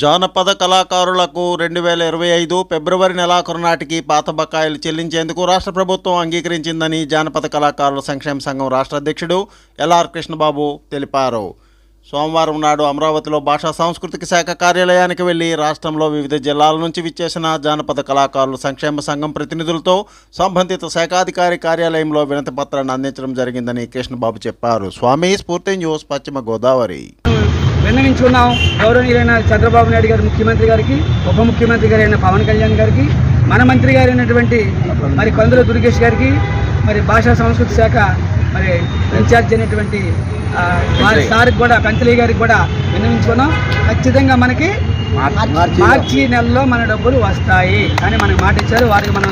జానపద కళాకారులకు రెండు వేల ఇరవై ఐదు ఫిబ్రవరి నెలాఖరు నాటికి పాత బకాయిలు చెల్లించేందుకు రాష్ట్ర ప్రభుత్వం అంగీకరించిందని జానపద కళాకారుల సంక్షేమ సంఘం రాష్ట్ర అధ్యక్షుడు ఎల్ఆర్ కృష్ణబాబు తెలిపారు. సోమవారం నాడు అమరావతిలో భాషా సాంస్కృతిక శాఖ కార్యాలయానికి వెళ్ళి రాష్ట్రంలో వివిధ జిల్లాల నుంచి విచ్చేసిన జానపద కళాకారుల సంక్షేమ సంఘం ప్రతినిధులతో సంబంధిత శాఖాధికారి కార్యాలయంలో వినతి పత్రాన్ని అందించడం జరిగిందని కృష్ణబాబు చెప్పారు. స్వామి స్ఫూర్తి న్యూస్ పశ్చిమ గోదావరి. విన్నవించుకున్నాం గౌరవనీయులైన చంద్రబాబు నాయుడు గారి ముఖ్యమంత్రి గారికి ఉప ముఖ్యమంత్రి గారైన పవన్ కళ్యాణ్ గారికి మన మంత్రి గారైనటువంటి మరి కొందరు దుర్గేష్ గారికి మరి భాషా సంస్కృతి శాఖ మరి ఇన్ఛార్జ్ అయినటువంటి వారి సార్కి కూడా కంచలీ గారికి కూడా విన్నవించుకున్నాం ఖచ్చితంగా మనకి మార్చి నెలలో మన డబ్బులు వస్తాయి అని మనకి మాట ఇచ్చారు. వారికి మనం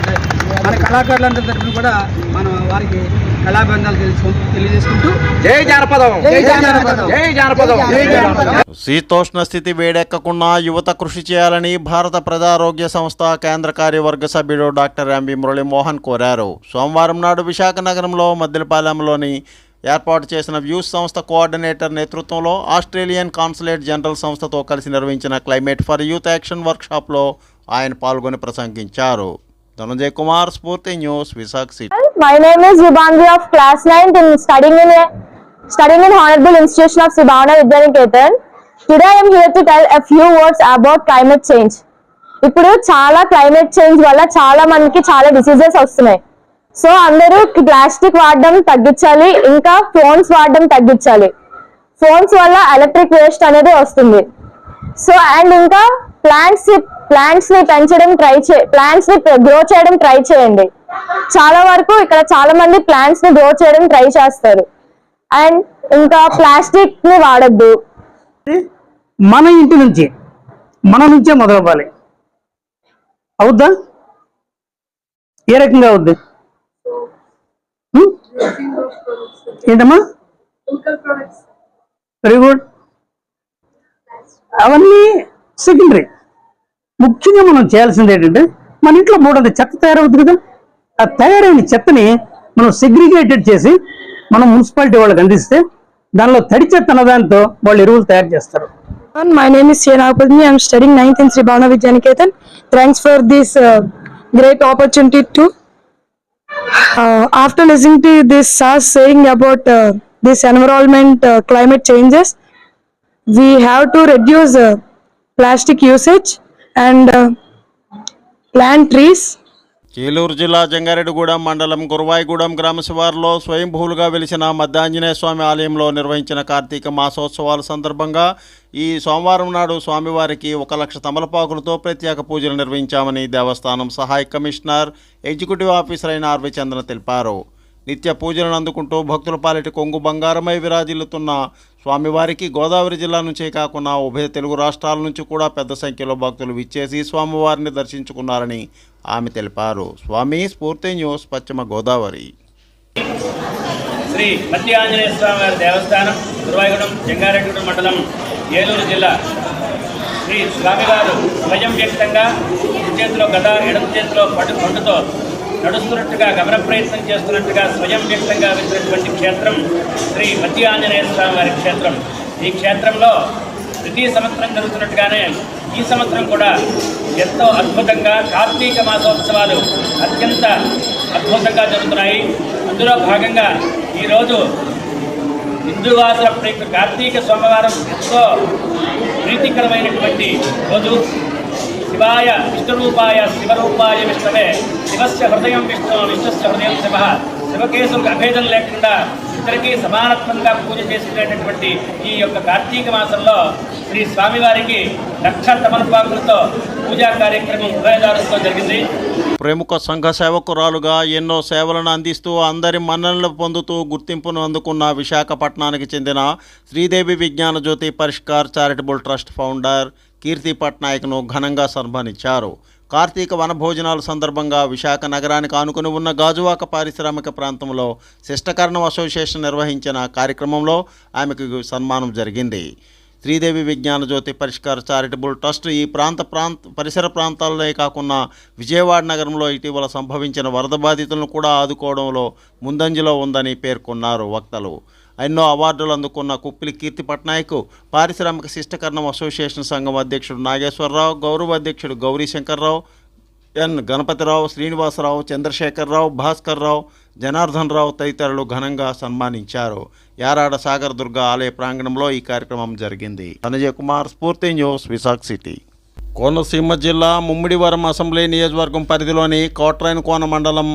మన కళాకారులందరి తరఫున కూడా మనం వారికి కళాబంధాలు తెలుసు తెలియజేసుకుంటూ జై జానపదం. జై జానపదం. జై జానపదం. జై జానపదం. శీతోష్ణ స్థితి వేడెక్కకుండా యువత కృషి చేయాలని భారత ప్రజారోగ్య సంస్థ కేంద్ర కార్యవర్గ సభ్యుడు డాక్టర్ ఎంవి మురళీమోహన్ కోరారు. సోమవారం నాడు విశాఖ నగరంలో మద్దిలపాలెంలోని ఏర్పాటు చేసిన వ్యూస్ సంస్థ కోఆర్డినేటర్ నేతృత్వంలో ఆస్ట్రేలియన్ కాన్సులేట్ జనరల్ సంస్థతో కలిసి నిర్వహించిన క్లైమేట్ ఫర్ యూత్ యాక్షన్ వర్క్షాప్లో ఆయన పాల్గొని ప్రసంగించారు. Dhananjay Kumar Spoorthi news Visakha city My name is Vibhangi of class 9th in studying in a, studying in Honorable Institution of Sibhavana Vidyaniketan. Today I am here to tell a few words about climate change. ఇప్పుడు చాలా climate change వల్ల చాలా మందికి చాలా diseases వస్తున్నాయి so అందరూ plastic వాడడం తగ్గించాలి ఇంకా ఫోన్స్ వాడడం తగ్గించాలి ఫోన్స్ వల్ల ఎలక్ట్రిక్ వేస్ట్ అనేది వస్తుంది సో అండ్ ఇంకా ప్లాంట్స్ ప్లాంట్స్ని పెంచడం ట్రై చే ప్లాంట్స్ని గ్రో చేయడం ట్రై చేయండి. చాలా వరకు ఇక్కడ చాలా మంది ప్లాంట్స్ని గ్రో చేయడం ట్రై చేస్తారు. అండ్ ఇంకా ప్లాస్టిక్ని వాడద్దు. మన ఇంటి నుంచి మన నుంచే మొదలవ్వాలి. అవుద్దా? ఏ రకంగా అవుద్ది? ఏంటమ్మా? వెరీ గుడ్ అవన్నీ సెకండరీ ముఖ్యంగా మనం చేయాల్సింది ఏంటంటే మన ఇంట్లో మూడంత చెత్త తయారవుతుంది కదా ఆ తయారైన చెత్తని మనం సెగ్రిగేటెడ్ చేసి మనం మున్సిపాలిటీ వాళ్ళకి అందిస్తే దానిలో తడి చెత్త అన్న అన్నదాంతో వాళ్ళు ఎరువులు తయారు చేస్తారు. My name is Srinagapati I am studying ninth in Sri Bhavana Vidyaniketan thanks for this great opportunity to after listening to this sir saying about this environment climate changes we have to reduce plastic usage and uh, plant trees Eluru జిల్లా జంగారెడ్డిగూడెం మండలం గురువాయిగూడెం గ్రామ శివారులో స్వయంభూలుగా వెలిసిన మధ్యాంజనేయ స్వామి ఆలయంలో నిర్వహించిన కార్తీక మాసోత్సవాల సందర్భంగా ఈ సోమవారం నాడు స్వామివారికి ఒక లక్ష తమలపాకులతో ప్రత్యేక పూజలు నిర్వహించామని దేవస్థానం సహాయ కమిషనర్ ఎగ్జిక్యూటివ్ ఆఫీసర్ అయిన ఆర్వి చంద్ర తెలిపారు. నిత్య పూజలను అందుకుంటూ భక్తుల పాలిటి కొంగు బంగారమై విరాజిల్లుతున్న స్వామివారికి గోదావరి జిల్లా నుంచే కాకుండా ఉభయ తెలుగు రాష్ట్రాల నుంచి కూడా పెద్ద సంఖ్యలో భక్తులు విచ్చేసి స్వామివారిని దర్శించుకున్నారని ఆమె తెలిపారు. స్వామి స్ఫూర్తి న్యూస్ పశ్చిమ గోదావరి. శ్రీ మధ్య ఆంజనేయ స్వామి వారి దేవస్థానం గురువాయగూడెం జంగారెడ్డిగూడెం మండలం ఏలూరు జిల్లా. శ్రీ స్వామివారు స్వయం వ్యక్తంగా చేతిలో గద ఎడమ చేతిలో పట్టు పండుతో నడుస్తున్నట్టుగా గమన ప్రయత్నం చేస్తున్నట్టుగా స్వయం వ్యక్తంగా వెళ్తున్నటువంటి క్షేత్రం శ్రీ మధ్య ఆంజనేయ స్వామి వారి క్షేత్రం. ఈ క్షేత్రంలో ప్రతి సంవత్సరం జరుగుతున్నట్టుగానే ఈ సంవత్సరం కూడా ఎంతో అద్భుతంగా కార్తీక మాసోత్సవాలు అత్యంత అద్భుతంగా జరుగుతున్నాయి. అందులో భాగంగా ఈరోజు హిందూవాసుల కార్తీక సోమవారం ఎంతో ప్రీతికరమైనటువంటి రోజు. శివాయ విష్ణురూపాయ శివరూపాయ విష్ణవే. శివస్య హృదయం విష్ణు విష్ణుస్య హృదయం శివ. శివకేశులకు అభేదం లేకుండా ఇద్దరికీ సమానత్వంగా పూజ చేసేటటువంటి ఈ యొక్క కార్తీక మాసంలో శ్రీ స్వామివారికి లక్ష తమలపాకులతో పూజా కార్యక్రమం ఉభయదారులతో జరిగింది. ప్రముఖ సంఘ సేవకురాలుగా ఎన్నో సేవలను అందిస్తూ అందరి మన్ననలు పొందుతూ గుర్తింపును అందుకున్న విశాఖపట్నానికి చెందిన Sridevi Vignana Jyothi Parishkar charitable trust founder Keerthi పట్నాయక్ను ఘనంగా సన్మానించారు. కార్తీక వనభోజనాల సందర్భంగా విశాఖ నగరానికి ఆనుకుని ఉన్న గాజువాక పారిశ్రామిక ప్రాంతంలో శిష్టకరణం అసోసియేషన్ నిర్వహించిన కార్యక్రమంలో ఆమెకు సన్మానం జరిగింది. శ్రీదేవి విజ్ఞాన జ్యోతి పరిష్కార చారిటబుల్ ట్రస్ట్ ఈ ప్రాంత ప్రాంత పరిసర ప్రాంతాలనే కాకుండా విజయవాడ నగరంలో ఇటీవల సంభవించిన వరద బాధితులను కూడా ఆదుకోవడంలో ముందంజలో ఉందని పేర్కొన్నారు వక్తలు. ఎన్నో అవార్డులు అందుకున్న కుప్పిలి కీర్తి పట్నాయక్ పారిశ్రామిక శిష్టకరణం అసోసియేషన్ సంఘం అధ్యక్షుడు నాగేశ్వరరావు గౌరవ అధ్యక్షుడు గౌరీ శంకర్రావు ఎన్ గణపతిరావు శ్రీనివాసరావు చంద్రశేఖరరావు భాస్కర్రావు జనార్దన్ రావు తదితరులు ఘనంగా సన్మానించారు. యారాడ సాగర్ దుర్గ ఆలయ ప్రాంగణంలో ఈ కార్యక్రమం జరిగింది. Sanjay Kumar Spoorthi news Visakha city. కోనసీమ జిల్లా ముమ్మిడివరం అసెంబ్లీ నియోజకవర్గం పరిధిలోని కోట్రైన్ కోన మండలం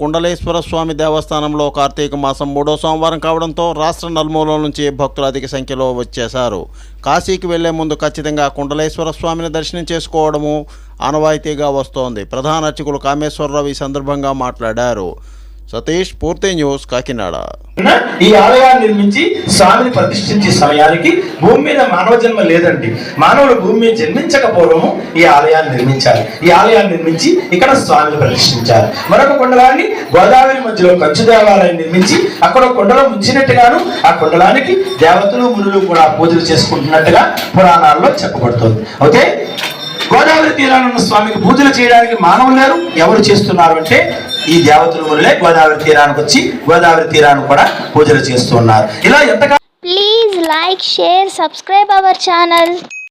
కుండలేశ్వర స్వామి దేవస్థానంలో కార్తీక మాసం మూడో సోమవారం కావడంతో రాష్ట్ర నలుమూలల నుంచి భక్తులు అధిక సంఖ్యలో వచ్చేశారు. కాశీకి వెళ్ళే ముందు ఖచ్చితంగా కుండలేశ్వర స్వామిని దర్శనం చేసుకోవడము ఆనవాయితీగా వస్తోంది. ప్రధాన అర్చకులు కామేశ్వరరావు ఈ సందర్భంగా మాట్లాడారు. సతీష్ పూర్తి న్యూస్ కాకినాడ. ఈ ఆలయాన్ని నిర్మించి స్వామిని ప్రతిష్ఠించే సమయానికి భూమి మీద మానవ జన్మ లేదండి. మానవుడు భూమి మీద జన్మించకపోవడము ఈ ఆలయాన్ని నిర్మించాలి. ఈ ఆలయాన్ని నిర్మించి ఇక్కడ స్వామిని ప్రతిష్ఠించాలి. మరొక కొండలాన్ని గోదావరి మధ్యలో కంచు దేవాలయం నిర్మించి అక్కడ కొండలో ఉంచినట్టుగాను ముంచినట్టుగాను ఆ కొండలానికి దేవతలు మునులు కూడా పూజలు చేసుకుంటున్నట్టుగా పురాణాల్లో చెప్పబడుతుంది. ఓకే? గోదావరి తీరాన ఉన్న స్వామికి పూజలు చేయడానికి మానవులు లేరు. ఎవరు చేస్తున్నారు అంటే ఈ దేవతల వల్లే గోదావరి తీరానికి వచ్చి గోదావరి తీరాన్ని కూడా పూజలు చేస్తున్నారు. ఇలా ఎంత please like share subscribe our channel